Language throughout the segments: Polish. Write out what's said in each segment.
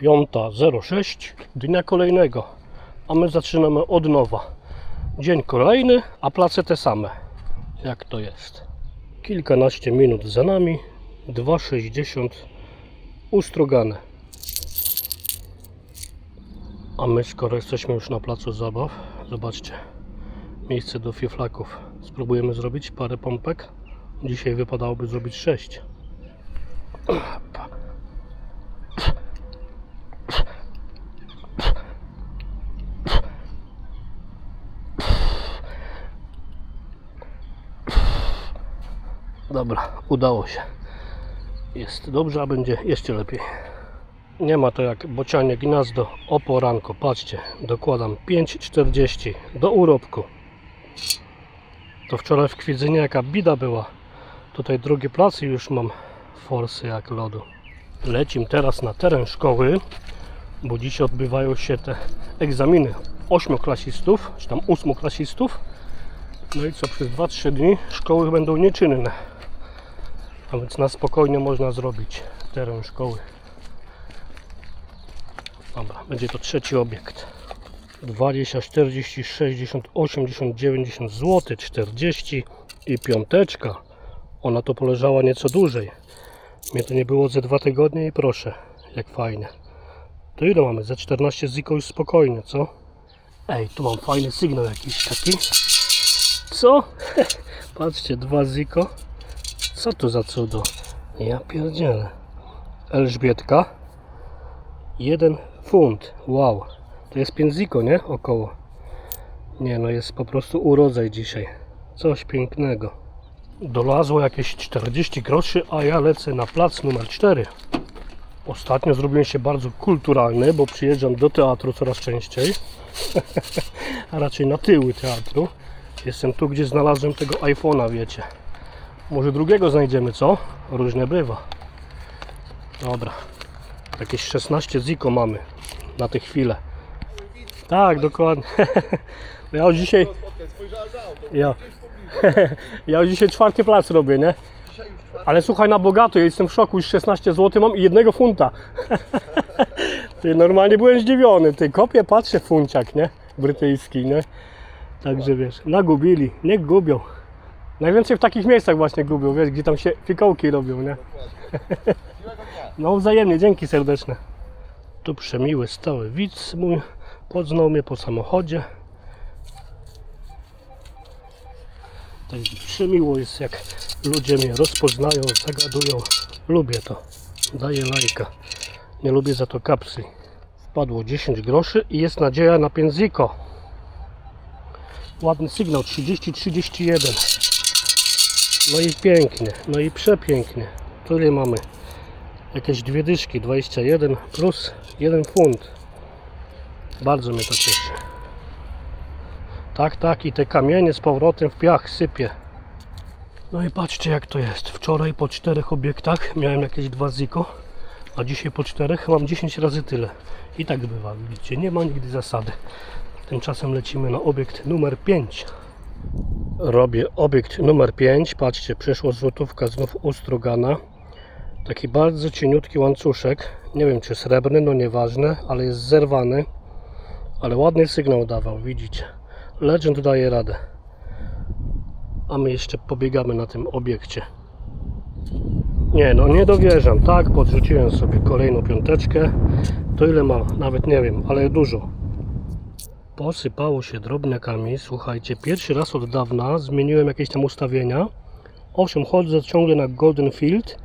5.06 dnia kolejnego, a my zaczynamy od nowa. Dzień kolejny, a place te same. Jak to jest? Kilkanaście minut za nami, 2,60 ustrogane. A my skoro jesteśmy już na placu zabaw, zobaczcie, miejsce do fiflaków. Spróbujemy zrobić parę pompek. Dzisiaj wypadałoby zrobić 6. Dobra, udało się. Jest dobrze, a będzie jeszcze lepiej. Nie ma to jak bocianie gniazdo o poranku. Patrzcie, dokładam 5,40 do urobku. To wczoraj w Kwidzynie jaka bida była. Tutaj drugi plac i już mam forsy jak lodu. Lecim teraz na teren szkoły, bo dzisiaj odbywają się te egzaminy ośmioklasistów, czy tam ósmoklasistów. No i co, przez 2-3 dni szkoły będą nieczynne. A więc na spokojnie można zrobić teren szkoły. Dobra, będzie to trzeci obiekt. 20, 40, 60, 80, 90 zł, 40 i piąteczka. Ona to poleżała nieco dłużej. Mnie to nie było ze dwa tygodnie i proszę, jak fajnie. To ile mamy? Ze 14 ziko już spokojnie, co? Ej, tu mam fajny sygnał jakiś taki. Co? Patrzcie, dwa ziko. Co to za cudo? Ja pierdzielę. Elżbietka. Jeden funt. Wow. To jest 5 ziko, nie? Około. Nie no, jest po prostu urodzaj dzisiaj. Coś pięknego. Dolazło jakieś 40 groszy, a ja lecę na plac numer 4. Ostatnio zrobiłem się bardzo kulturalny, bo przyjeżdżam do teatru coraz częściej. a raczej na tyły teatru. Jestem tu, gdzie znalazłem tego iPhone'a, wiecie. Może drugiego znajdziemy, co? Różnie bywa. Dobra. Jakieś 16 ziko mamy na tę chwilę. Tak, dokładnie. Ja już dzisiaj. Ja. Ja już dzisiaj czwarty plac robię, nie? Ale słuchaj, na bogato, ja jestem w szoku, już 16 zł mam i jednego funta. Ty, normalnie byłem zdziwiony, ty, kopię, patrzę, funciak, nie? Brytyjski, nie? Także wiesz, nagubili, niech gubią. Najwięcej w takich miejscach właśnie gubią, wiesz, gdzie tam się fikołki robią, nie? No wzajemnie, dzięki serdeczne. Tu przemiły stały widz mój, poznał mnie po samochodzie. Tak przemiło jest jak ludzie mnie rozpoznają, zagadują. Lubię to. Daję lajka. Nie lubię za to kapsli. Wpadło 10 groszy i jest nadzieja na pędziko. Ładny sygnał 30-31. No i pięknie, no i przepięknie. Tyle mamy. Jakieś dwie dyszki, 21 plus 1 funt. Bardzo mnie to cieszy. Tak, tak i te kamienie z powrotem w piach sypie. No i patrzcie jak to jest. Wczoraj po czterech obiektach miałem jakieś dwa ziko, a dzisiaj po czterech mam 10 razy tyle. I tak bywa, widzicie, nie ma nigdy zasady. Tymczasem lecimy na obiekt numer 5. Robię obiekt numer 5. Patrzcie, przeszło złotówka znów ustrogana. Taki bardzo cieniutki łańcuszek. Nie wiem czy srebrny, no nieważne, ale jest zerwany. Ale ładny sygnał dawał, widzicie. Legend daje radę. A my jeszcze pobiegamy na tym obiekcie. Nie, no nie dowierzam. Tak, podrzuciłem sobie kolejną piąteczkę. To ile ma? Nawet nie wiem, ale dużo. Posypało się drobniakami. Słuchajcie, pierwszy raz od dawna zmieniłem jakieś tam ustawienia. Owszem, chodzę ciągle na Golden Field.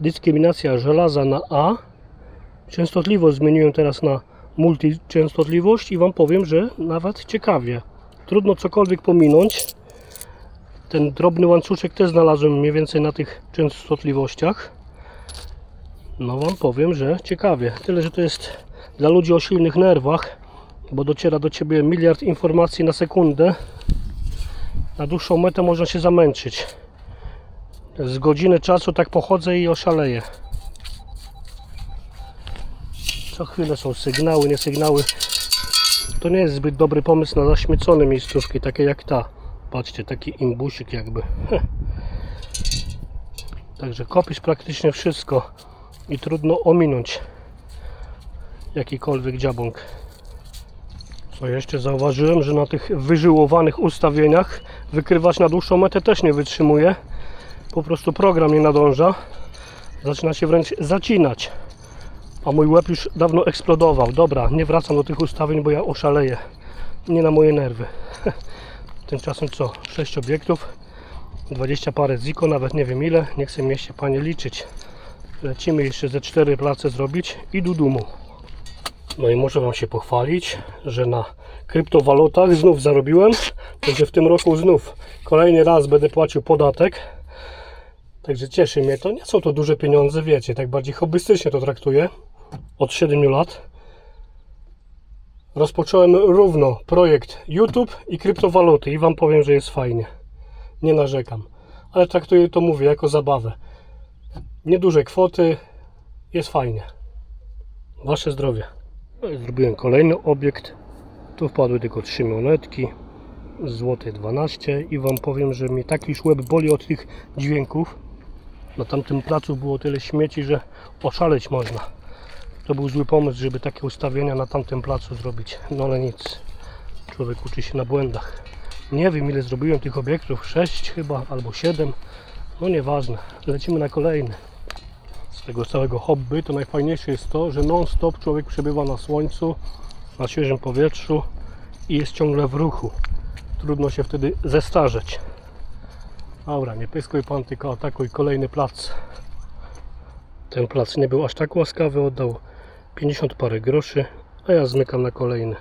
Dyskryminacja żelaza na A. Częstotliwość zmieniłem teraz na multi częstotliwość i Wam powiem, że nawet ciekawie. Trudno cokolwiek pominąć. Ten drobny łańcuszek też znalazłem mniej więcej na tych częstotliwościach. No Wam powiem, że ciekawie. Tyle, że to jest dla ludzi o silnych nerwach, bo dociera do Ciebie miliard informacji na sekundę. Na dłuższą metę można się zamęczyć. Z godziny czasu tak pochodzę i oszaleję. Co chwilę są sygnały, nie sygnały. To nie jest zbyt dobry pomysł na zaśmiecone miejscówki, takie jak ta. Patrzcie, taki imbusik jakby. Także kopisz praktycznie wszystko i trudno ominąć. jakikolwiek dziabąk. Co jeszcze zauważyłem, że na tych wyżyłowanych ustawieniach wykrywacz na dłuższą metę też nie wytrzymuje. Po prostu program nie nadąża. Zaczyna się wręcz zacinać. A mój łeb już dawno eksplodował. Dobra, nie wracam do tych ustawień, bo ja oszaleję. Nie na moje nerwy. Tymczasem co? 6 obiektów, 20 parę ziko, nawet nie wiem ile. Nie chcę mnie się panie liczyć. Lecimy jeszcze ze 4 place zrobić i do domu. No i muszę Wam się pochwalić, że na kryptowalutach znów zarobiłem. Także w tym roku znów kolejny raz będę płacił podatek. Także cieszy mnie to. Nie są to duże pieniądze, wiecie, tak bardziej hobbystycznie to traktuję. Od 7 lat. Rozpocząłem równo projekt YouTube i kryptowaluty i Wam powiem, że jest fajnie. Nie narzekam. Ale traktuję to, mówię, jako zabawę. Nieduże kwoty, jest fajnie. Wasze zdrowie. Zrobiłem kolejny obiekt. Tu wpadły tylko 3 monetki. Złoty 12 i Wam powiem, że mi taki łeb boli od tych dźwięków. Na tamtym placu było tyle śmieci, że oszaleć można. To był zły pomysł, żeby takie ustawienia na tamtym placu zrobić. No ale nic. Człowiek uczy się na błędach. Nie wiem ile zrobiłem tych obiektów. 6 chyba albo 7. No nieważne. Lecimy na kolejny. Tego całego hobby to najfajniejsze jest to, że non stop człowiek przebywa na słońcu, na świeżym powietrzu i jest ciągle w ruchu. Trudno się wtedy zestarzeć. Dobra, nie pyskuj pan, tylko atakuj kolejny plac. Ten plac nie był aż tak łaskawy, oddał 50 parę groszy, a ja zmykam na kolejny.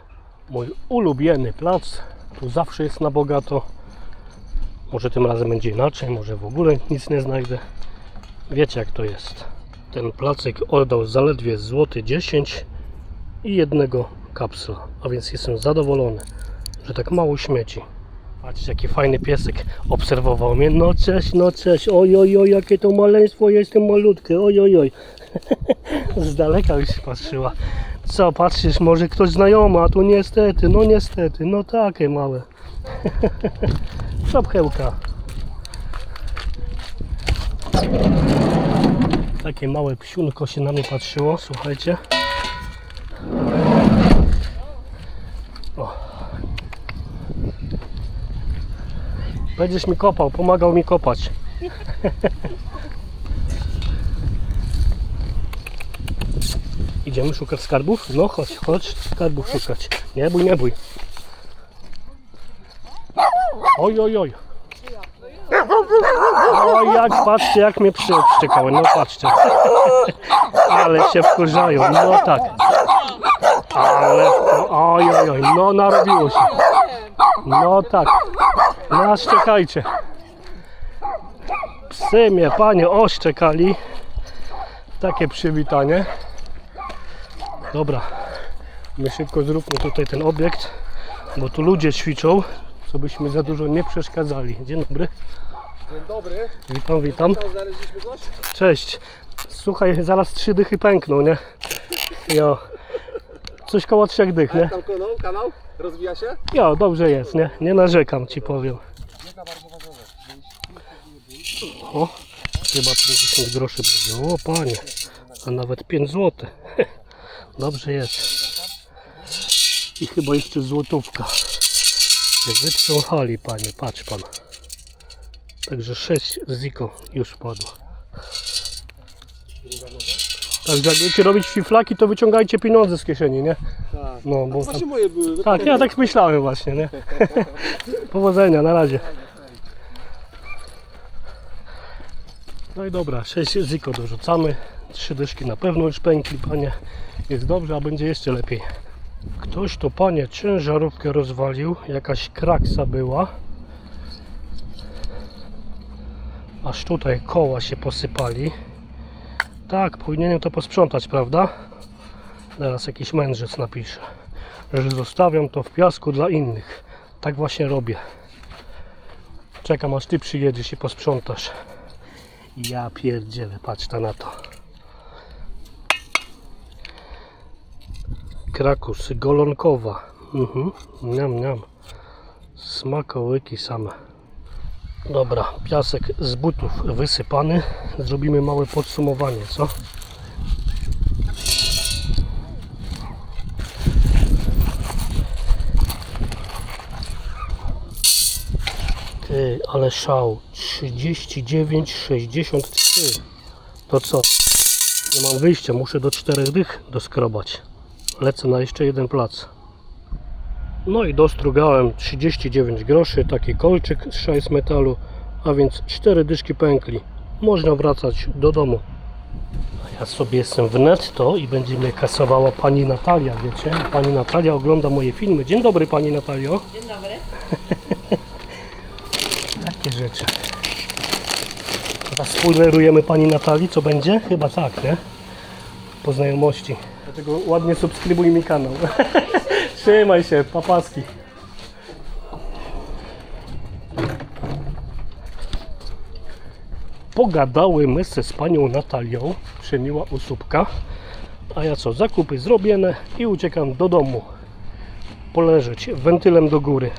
Mój ulubiony plac, tu zawsze jest na bogato. Może tym razem będzie inaczej, może w ogóle nic nie znajdę. Wiecie jak to jest. Ten placek oddał zaledwie złoty 10 i jednego kapsla, a więc jestem zadowolony, że tak mało śmieci. Patrzcie jaki fajny piesek obserwował mnie. No cześć, no cześć, oj oj oj, jakie to maleństwo, jestem malutkie, oj oj oj. Z daleka już się patrzyła. Co, patrzysz, może ktoś znajomy, a tu niestety, no niestety, no takie małe. Szopchełka. Takie małe psiunko się na mnie patrzyło, słuchajcie. Będziesz mi kopał, pomagał mi kopać. Idziemy szukać skarbów? No chodź, chodź skarbów szukać. Nie bój, nie bój. Oj, oj, oj. O, jak, patrzcie, jak mnie psy. No patrzcie. Ale się wkurzają. No tak. Ale, oj, oj, oj. No narobiło się. No tak. Nas czekajcie. Psy mnie, panie, oszczekali. Takie przywitanie. Dobra. My szybko zróbmy tutaj ten obiekt, bo tu ludzie ćwiczą, co byśmy za dużo nie przeszkadzali. Dzień dobry. Dzień dobry. Witam, witam. Tam znaleźliśmy coś? Cześć. Słuchaj, zaraz trzy dychy pękną, nie? Jo. Coś koło trzech dych, nie? Tam kanał, kanał? Rozwija się? Jo, dobrze jest, nie? Nie narzekam, ci powiem. O, chyba 50 groszy będzie. O, panie. A nawet 5 zł. Dobrze jest. I chyba jeszcze złotówka. Wytrząchali, panie, patrz pan. Także 6 ziko już padło. Także jak będziecie robić fiflaki, to wyciągajcie pieniądze z kieszeni, nie? Tak. No, bo tam... Moje były. Tak, ja tak myślałem właśnie, nie? Powodzenia, na razie. No i dobra, 6 ziko dorzucamy. Trzy dyszki na pewno już pękli, panie. Jest dobrze, a będzie jeszcze lepiej. Ktoś to, panie, ciężarówkę rozwalił. Jakaś kraksa była. Aż tutaj koła się posypali. Tak, powinienem to posprzątać, prawda? Teraz jakiś mędrzec napisze, że zostawiam to w piasku dla innych. Tak właśnie robię. Czekam aż ty przyjedziesz i posprzątasz. Ja pierdzielę, patrz ta na to. Krakus, golonkowa. Mhm, niam, niam. Smakołyki same. Dobra, piasek z butów wysypany. Zrobimy małe podsumowanie, co? Ty, ale szał. 39,63. To co? Nie mam wyjścia, muszę do czterech dych doskrobać. Lecę na jeszcze jeden plac. No i dostrugałem 39 groszy, taki kolczyk z szajs metalu, a więc 4 dyszki pękli. Można wracać do domu. A ja sobie jestem w netto i będzie mnie kasowała pani Natalia, wiecie? Pani Natalia ogląda moje filmy. Dzień dobry pani Natalio. Dzień dobry. Takie rzeczy. Teraz spoilerujemy pani Natalii, co będzie? Chyba tak, nie? Po znajomości. Dlatego ładnie subskrybuj mi kanał. Trzymaj się, papaski. Pogadałymy se z panią Natalią, przemiła usłupka. A ja co, zakupy zrobione i uciekam do domu. Poleżeć wentylem do góry.